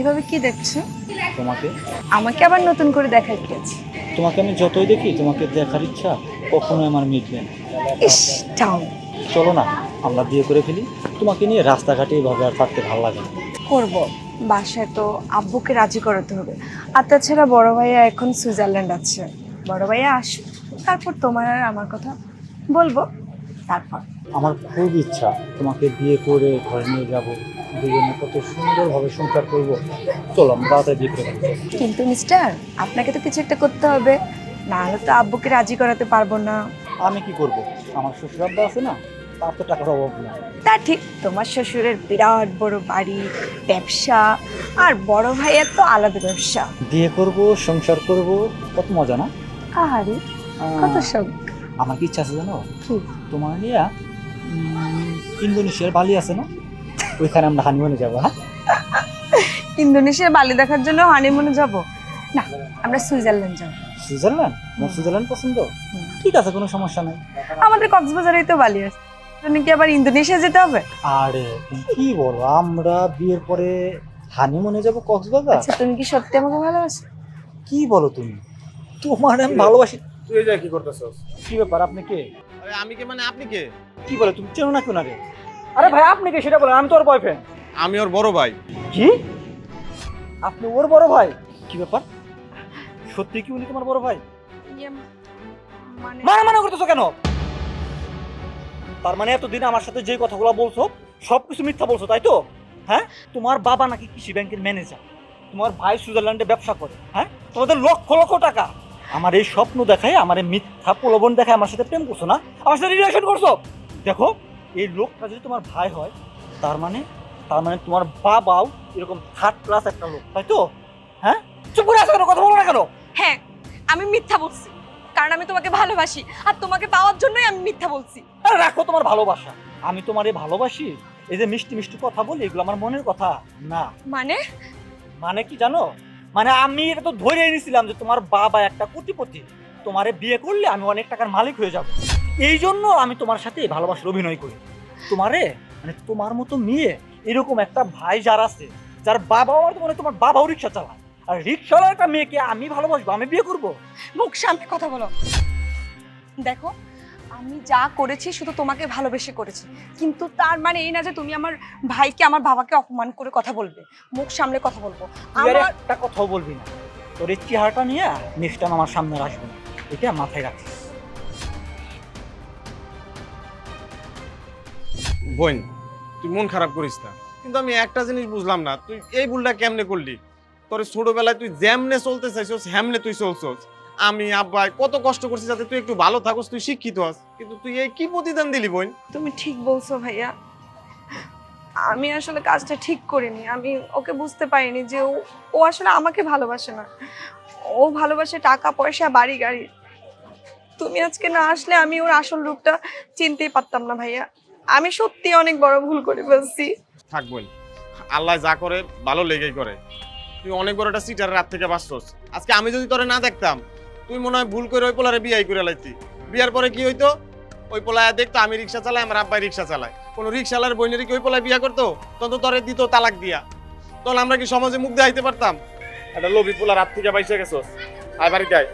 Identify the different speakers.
Speaker 1: এভাবে কি দেখছ?
Speaker 2: তোমাকে?
Speaker 1: আমাকে আবার নতুন করে দেখার কি আছে?
Speaker 2: তোমাকে আমি যতই দেখি তোমাকে দেখার ইচ্ছা কখনোই আমার মিটবে না।
Speaker 1: ইস টাউন
Speaker 2: চলো না আমরা বিয়ে করে ফেলি। তোমাকে নিয়ে রাস্তাঘাটে এইভাবে আর থাকতে ভালো লাগে না।
Speaker 1: করব। বাসায় তো আব্বুকে রাজি করাতে হবে। আর তাছাড়া বড় ভাইয়া এখন সুইজারল্যান্ড আছে। বড় ভাইয়া আসবে তারপর তোমার আর আমার কথা বলব। তারপর?
Speaker 2: আমার খুব ইচ্ছা তোমাকে বিয়ে করে ঘরে নিয়ে যাব। দুজনে কত সুন্দরভাবে সংসার করব। চলো আমরা তাড়াতাড়ি বিয়ে করে
Speaker 1: কিন্তু মিস্টার আপনাকে তো কিছু একটা করতে হবে। না হলে তো আব্বুকে রাজি করাতে পারব না।
Speaker 2: আমি কি করব? আমার শ্বশুর আব্বা আছে না তার তো টাকার অভাব না
Speaker 1: তা ঠিক তোমার শ্বশুরের বিরাট বড় বাড়ি ব্যবসা আর বড় ভাইয়ের তো আলাদা ব্যবসা।
Speaker 2: বিয়ে করব সংসার করব কত মজা না?
Speaker 1: আরে কত শখ
Speaker 2: আমার কি ইচ্ছা আছে জানো? তোমার নিয়ে ইন্দোনেশিয়ার বালি আছে না? ওইখানে আমরা হানিমুনে যাব হ্যাঁ?
Speaker 1: ইন্দোনেশিয়ার বালি দেখার জন্য হানিমুনে যাব? না আমরা সুইজারল্যান্ড যাব।
Speaker 2: সুইজারল্যান্ড? তোমার সুইজারল্যান্ড পছন্দ। ঠিক আছে কোনো সমস্যা নাই।
Speaker 1: আমাদের কক্সবাজারেই তো বালি আছে। জন্য কি আবার ইন্দোনেশিয়া যেতে হবে?
Speaker 2: আরে কি বলো? আমরা বিয়ের পরে হানিমুনে যাব কক্সবাজার?
Speaker 1: আচ্ছা তুমি কি সত্যি আমাকে ভালোবাসো?
Speaker 2: কি বলো তুমি? তোমার আমি ভালোবাসি
Speaker 3: তুই এই কি করতেছস?
Speaker 2: কি ব্যাপার আপনি কে?
Speaker 3: আরে আমি কে মানে আপনি কে?
Speaker 2: কি বলে তুমি চেনো না কেন রে আরে ভাই আপনি কে সেটা বলেন আমি তো ওর বয়ফ্রেন্ড
Speaker 3: আমি ওর বড় ভাই।
Speaker 2: কি? আপনি ওর বড় ভাই? কি ব্যাপার? সত্যি কি উনি তোমার বড় ভাই?
Speaker 1: ইয়ে, মানে
Speaker 2: মানে মানে করতেছো কেন? তার মানে এতদিন আমার সাথে যে কথাগুলো বলছো সবকিছু মিথ্যা বলছো তাই তো? হ্যাঁ? তোমার বাবা নাকি কৃষি ব্যাংকের ম্যানেজার তোমার ভাই সুইজারল্যান্ডে ব্যবসা করে হ্যাঁ? তোমাদের লক্ষ লক্ষ টাকা। আমার এই স্বপ্ন দেখায় আমার এই মিথ্যা প্রলোভন দেখায় আমার সাথে প্রেম করছ না? আমার সাথে রিলেশন করছ? দেখো এই লোকটা যদি তোমার ভাই হয় তার মানে তার মানে তোমার বাবাও এরকম থার্ড ক্লাস একটা লোক তাই তো? হ্যাঁ? চুপ করে আসো কেন? কথা বলো না কেন?
Speaker 1: হ্যাঁ আমি মিথ্যা বলছি কারণ আমি তোমাকে ভালোবাসি আর তোমাকে পাওয়ার জন্যই আমি মিথ্যা বলছি।
Speaker 2: আরে রাখো তোমার ভালোবাসা আমি তোমার ভালোবাসি। এই যে মিষ্টি মিষ্টি কথা বলি এগুলো আমার মনের কথা। না।
Speaker 1: মানে?
Speaker 2: মানে কি জানো? মানে আমি এটা তো ধরে এনেছিলাম যে তোমার বাবা একটা কোটিপতি। তোমারে বিয়ে করলে আমি অনেক টাকার মালিক হয়ে যাব। এই জন্য আমি তোমার সাথে ভালোবাসার অভিনয় করি। তোমারে মানে তোমার মতো মেয়ে, এরকম একটা ভাই যার আছে, যার বাবাও আর মানে তোমার বাবাও রিক্সা চালায়। আর রিক্সাওয়ালা একটা মেয়েকে আমি ভালোবাসবো, আমি বিয়ে করব।
Speaker 1: মুখ সামনে কথা বলো। দেখো আমি যা করেছি শুধু তোমাকে ভালোবেসে করেছি। কিন্তু তার মানে এই না যে তুমি আমার ভাইকে আমার বাবাকে অপমান করে কথা বলবে। মুখ সামনে কথা বলব। আমার
Speaker 2: একটা কথাও বলবি না। তোর এই চেহারাটা নিয়ে নেক্সট টাইম আমার সামনে আসবে না। এটা মাথায় রাখিস
Speaker 3: বোন তুই মন খারাপ করিস না। কিন্তু আমি একটা জিনিস বুঝলাম না। তুই এই ভুলটা কেমনে করলি? তোর ছোটবেলায় তুই যেমনে চলতে চাইছস হ্যামনে তুই চলছস। আমি আব্বাই কত কষ্ট করছি যাতে তুই একটু ভালো থাকস তুই শিক্ষিত হস কিন্তু তুই এই কি প্রতিদান দিলি বোন?
Speaker 1: তুমি ঠিক বলছো ভাইয়া। আমি আসলে কাজটা ঠিক করিনি। আমি ওকে বুঝতে পারিনি যে ও ও আসলে আমাকে ভালোবাসে না। ও ভালোবাসে টাকা পয়সা বাড়ি গাড়ি। তুমি আজকে না আসলে আমি ওর আসল রূপটা চিনতেই পারতাম না ভাইয়া। আমি সত্যি অনেক বড় ভুল করে ফেলছি।
Speaker 3: থাক বোন আল্লাহ যা করে ভালো লেগেই করে। তুই অনেক বড় একটা সিটার রাত থেকে বাঁচছস। আজকে আমি যদি তোরে না দেখতাম তুই মনে হয় ভুল করে ওই পোলারে বিয়াই করে লাইতি। বিয়ার পরে কি হইতো? ওই পোলায় দেখতো আমি রিক্সা চালাই, আমার আব্বাই রিক্সা চালায়। কোনো রিক্সালার বইনের কি ওই পোলায় বিয়া করতো? তখন তোরে দিত তালাক দিয়া। তখন আমরা কি সমাজে মুখ দেখাইতে পারতাম? একটা লোভি পোলার রাত থেকে বাইসে গেছো আয় বাড়িতে আয়